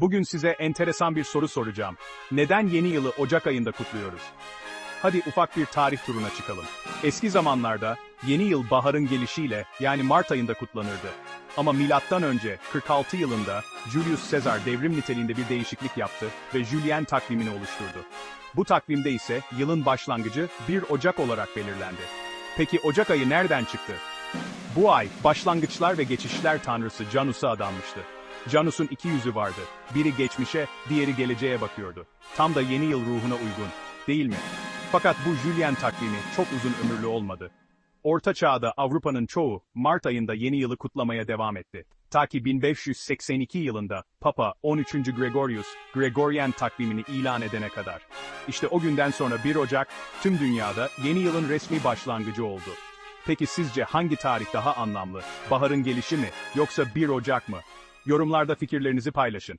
Bugün size enteresan bir soru soracağım. Neden yeni yılı Ocak ayında kutluyoruz? Hadi ufak bir tarih turuna çıkalım. Eski zamanlarda yeni yıl baharın gelişiyle yani Mart ayında kutlanırdı. Ama milattan önce 46 yılında Julius Caesar devrim niteliğinde bir değişiklik yaptı ve Julian takvimini oluşturdu. Bu takvimde ise yılın başlangıcı 1 Ocak olarak belirlendi. Peki Ocak ayı nereden çıktı? Bu ay, başlangıçlar ve geçişler tanrısı Janus'a adanmıştı. Janus'un iki yüzü vardı. Biri geçmişe, diğeri geleceğe bakıyordu. Tam da yeni yıl ruhuna uygun, değil mi? Fakat bu Julian takvimi çok uzun ömürlü olmadı. Orta Çağ'da Avrupa'nın çoğu, Mart ayında yeni yılı kutlamaya devam etti. Ta ki 1582 yılında Papa 13. Gregorius, Gregorian takvimini ilan edene kadar. İşte o günden sonra 1 Ocak, tüm dünyada yeni yılın resmi başlangıcı oldu. Peki sizce hangi tarih daha anlamlı? Baharın gelişi mi, yoksa 1 Ocak mı? Yorumlarda fikirlerinizi paylaşın.